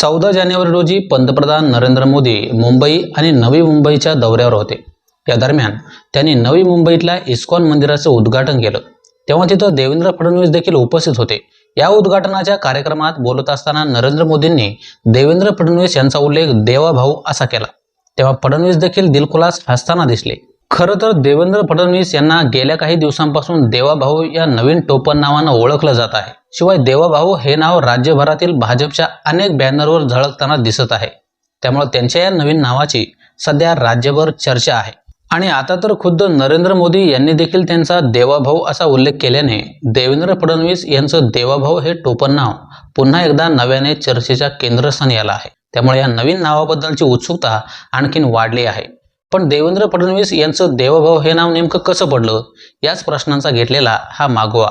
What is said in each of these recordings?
चौदा जानेवारी रोजी पंतप्रधान नरेंद्र मोदी मुंबई आणि नवी मुंबईच्या दौऱ्यावर होते. या दरम्यान त्यांनी नवी मुंबईतल्या इस्कॉन मंदिराचं उद्घाटन केलं. तेव्हा तिथं देवेंद्र फडणवीस देखील उपस्थित होते. या उद्घाटनाच्या कार्यक्रमात बोलत असताना नरेंद्र मोदींनी देवेंद्र फडणवीस यांचा उल्लेख देवाभाऊ असा केला. तेव्हा फडणवीस देखील दिलखुलास हसताना दिसले. खरं तर देवेंद्र फडणवीस यांना गेल्या काही दिवसांपासून देवाभाऊ या नवीन टोपण नावानं ओळखलं जात आहे. शिवाय देवाभाऊ हे नाव राज्यभरातील भाजपच्या अनेक बॅनरवर झळकताना दिसत आहे. त्यामुळे त्यांच्या या नवीन नावाची सध्या राज्यभर चर्चा आहे. आणि आता तर खुद्द नरेंद्र मोदी यांनी देखील त्यांचा देवाभाऊ असा उल्लेख केल्याने देवेंद्र फडणवीस यांचं देवाभाऊ हे टोपण नाव पुन्हा एकदा नव्याने चर्चेच्या केंद्रस्थानी आलं आहे. त्यामुळे या नवीन नावाबद्दलची उत्सुकता आणखीन वाढली आहे. पण देवेंद्र फडणवीस यांचं देवभाव हे नाव नेमकं कसं पडलं? याच प्रश्नांचा घेतलेला हा मागोवा.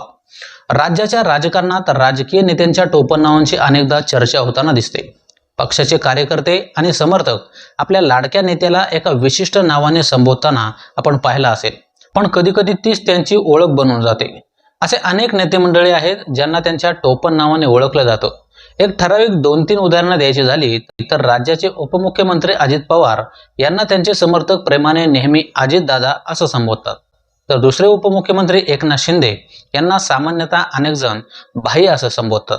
राज्याच्या राजकारणात राजकीय नेत्यांच्या टोपण नावांची अनेकदा चर्चा होताना दिसते. पक्षाचे कार्यकर्ते आणि समर्थक आपल्या लाडक्या नेत्याला एका विशिष्ट नावाने संबोधताना आपण पाहिलं असेल. पण कधीकधी तीच त्यांची ओळख बनून जाते. असे अनेक नेते मंडळी आहेत ज्यांना त्यांच्या टोपण नावाने ओळखलं जातं. एक ठराविक दोन तीन उदाहरणं द्यायची झाली तर राज्याचे उपमुख्यमंत्री अजित पवार यांना त्यांचे समर्थक प्रेमाने नेहमी अजितदादा असं संबोधतात. तर दुसरे उपमुख्यमंत्री एकनाथ शिंदे यांना सामान्यतः अनेक जण भाई असं संबोधतात.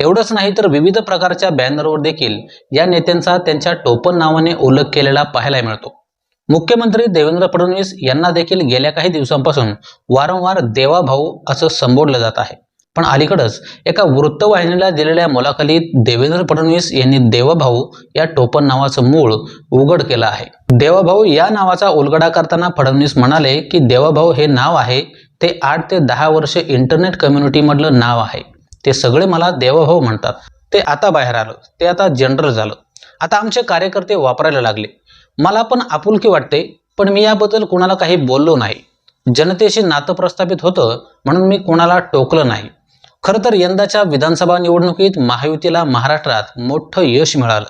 एवढंच नाही तर विविध प्रकारच्या बॅनरवर देखील या नेत्यांचा त्यांच्या टोपण नावाने उल्लेख केलेला पाहायला मिळतो. मुख्यमंत्री देवेंद्र फडणवीस यांना देखील गेल्या काही दिवसांपासून वारंवार देवाभाऊ असं संबोधलं जात आहे. पण अलीकडच एका वृत्तवाहिनीला दिलेल्या मुलाखतीत देवेंद्र फडणवीस यांनी देवाभाऊ या टोपण नावाचं मूळ उघड केलं आहे. देवाभाऊ या नावाचा उलगडा करताना फडणवीस म्हणाले की देवाभाऊ हे नाव आहे. ते आठ ते दहा वर्ष इंटरनेट कम्युनिटीमधलं नाव आहे. ते सगळे मला देवाभाऊ म्हणतात. ते आता बाहेर आलं. ते आता जनरल झालं. आता आमचे कार्यकर्ते वापरायला लागले. मला पण आपुलकी वाटते पण मी याबद्दल कुणाला काही बोललो नाही. जनतेशी नातं प्रस्थापित होतं म्हणून मी कुणाला टोकलं नाही. खरं तर यंदाच्या विधानसभा निवडणुकीत महायुतीला महाराष्ट्रात मोठं यश मिळालं.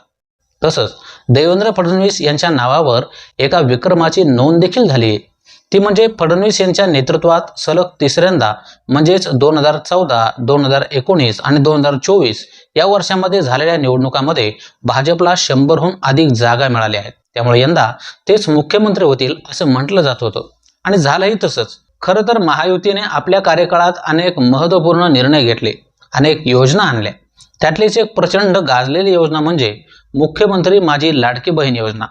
तसंच देवेंद्र फडणवीस यांच्या नावावर एका विक्रमाची नोंद देखील झाली. आहे ती म्हणजे फडणवीस यांच्या नेतृत्वात सलग तिसऱ्यांदा म्हणजेच दोन हजार चौदा दोन हजार एकोणीस आणि दोन हजार चोवीस या वर्षामध्ये झालेल्या निवडणुकामध्ये भाजपला शंभरहून अधिक जागा मिळाल्या आहेत. त्यामुळे यंदा तेच मुख्यमंत्री होतील असं म्हटलं जात होतं. आणि झालंही तसंच. खरं तर महायुतीने आपल्या कार्यकाळात अनेक महत्त्वपूर्ण निर्णय घेतले अनेक योजना आणल्या. त्यातलीच एक प्रचंड गाजलेली योजना म्हणजे मुख्यमंत्री माझी लाडकी बहीण योजना.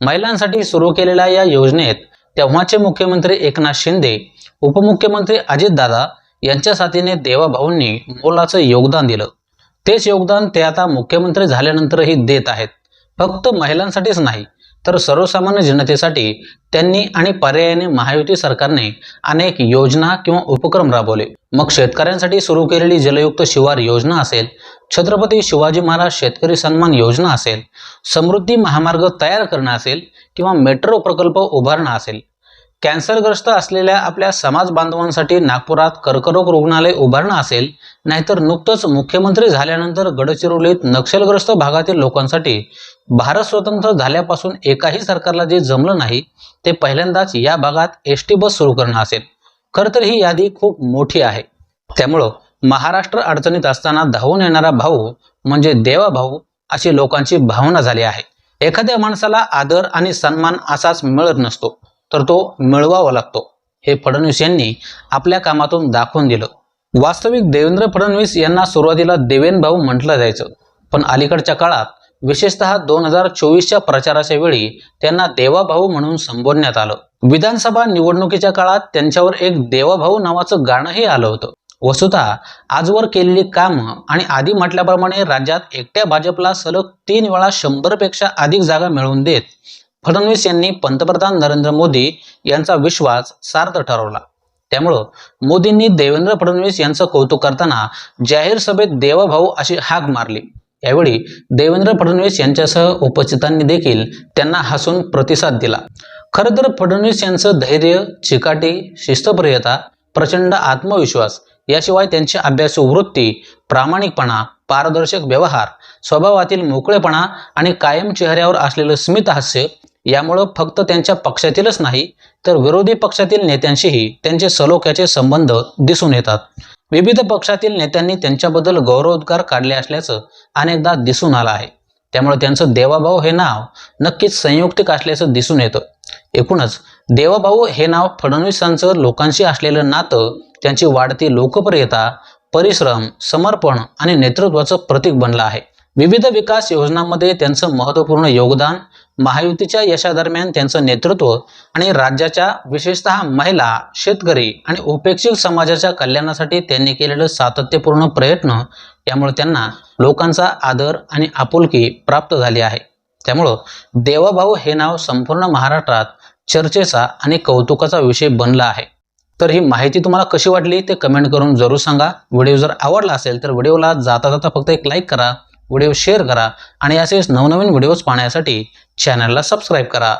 महिलांसाठी सुरू केलेल्या या योजनेत तेव्हाचे मुख्यमंत्री एकनाथ शिंदे उपमुख्यमंत्री अजितदादा यांच्या साथीने देवाभाऊंनी मोलाचं योगदान दिलं. तेच योगदान ते आता मुख्यमंत्री झाल्यानंतरही देत आहेत. फक्त महिलांसाठीच नाही तर सर्वसामान्य जनतेसाठी त्यांनी आणि पर्यायाने महायुती सरकारने अनेक योजना किंवा उपक्रम राबवले. मग शेतकऱ्यांसाठी सुरू केलेली जलयुक्त शिवार योजना असेल छत्रपती शिवाजी महाराज शेतकरी सन्मान योजना असेल समृद्धी महामार्ग तयार करणं असेल किंवा मेट्रो प्रकल्प उभारणं असेल कॅन्सरग्रस्त असलेल्या आपल्या समाज बांधवांसाठी नागपुरात कर्करोग रुग्णालय उभारणं असेल नाहीतर नुकतंच मुख्यमंत्री झाल्यानंतर गडचिरोलीत नक्षलग्रस्त भागातील लोकांसाठी भारत स्वतंत्र झाल्यापासून एकाही सरकारला जे जमलं नाही ते पहिल्यांदाच या भागात एस टी बस सुरू करणं असेल. खरं तर ही यादी खूप मोठी आहे. त्यामुळं महाराष्ट्र अडचणीत असताना धावून येणारा भाऊ म्हणजे देवा भाऊ अशी लोकांची भावना झाली आहे. एखाद्या माणसाला आदर आणि सन्मान असाच मिळत नसतो. तर तो मिळवावा लागतो. हे फडणवीस यांनी आपल्या कामातून दाखवून दिलं. वास्तविक देवेंद्र फडणवीस यांना सुरुवातीला देवेन भाऊ म्हटलं जायचं. पण अलीकडच्या काळात विशेषतः दोन हजार चोवीसच्या प्रचाराच्या वेळी त्यांना देवाभाऊ म्हणून संबोधण्यात आलं. विधानसभा निवडणुकीच्या काळात त्यांच्यावर एक देवाभाऊ नावाचं गाणंही आलं होतं. वस्तुतः आजवर केलेली कामं आणि आधी म्हटल्याप्रमाणे राज्यात एकट्या भाजपला सलग तीन वेळा शंभरपेक्षा अधिक जागा मिळवून देत फडणवीस यांनी पंतप्रधान नरेंद्र मोदी यांचा विश्वास सार्थ ठरवला. त्यामुळं मोदींनी देवेंद्र फडणवीस यांचं कौतुक करताना जाहीर सभेत देवाभाऊ अशी हाक मारली. यावेळी देवेंद्र फडणवीस यांच्यासह उपस्थितांनी देखील त्यांना हसून प्रतिसाद दिला. खरं तर फडणवीस यांचं धैर्य चिकाटी शिस्तप्रियता प्रचंड आत्मविश्वास याशिवाय त्यांची अभ्यासू वृत्ती प्रामाणिकपणा पारदर्शक व्यवहार स्वभावातील मोकळेपणा आणि कायम चेहऱ्यावर असलेलं स्मित हास्य यामुळं फक्त त्यांच्या पक्षातीलच नाही तर विरोधी पक्षातील नेत्यांशीही त्यांचे सलोख्याचे संबंध दिसून येतात. विविध पक्षातील नेत्यांनी त्यांच्याबद्दल गौरवोद्गार काढले असल्याचं अनेकदा दिसून आलं आहे. त्यामुळे त्यांचं देवाभाऊ हे नाव नक्कीच संयुक्तिक असल्याचं दिसून येतं. एकूणच देवाभाऊ हे नाव फडणवीसांचं लोकांशी असलेलं नातं त्यांची वाढती लोकप्रियता परिश्रम समर्पण आणि नेतृत्वाचं प्रतीक बनलं आहे. विविध विकास योजनांमध्ये त्यांचं महत्त्वपूर्ण योगदान महायुतीच्या यशादरम्यान त्यांचं नेतृत्व आणि राज्याच्या विशेषतः महिला शेतकरी आणि उपेक्षित समाजाच्या कल्याणासाठी त्यांनी केलेलं सातत्यपूर्ण प्रयत्न यामुळे त्यांना लोकांचा आदर आणि आपुलकी प्राप्त झाली आहे. त्यामुळं देवाभाऊ हे नाव संपूर्ण महाराष्ट्रात चर्चेचा आणि कौतुकाचा विषय बनला आहे. तर ही माहिती तुम्हाला कशी वाटली ते कमेंट करून जरूर सांगा. व्हिडिओ जर आवडला असेल तर व्हिडिओला जाता जाता फक्त एक लाईक करा. व्हिडिओ शेअर करा आणि असेच नवनवीन व्हिडिओज पाहण्यासाठी चॅनलला सबस्क्राईब करा.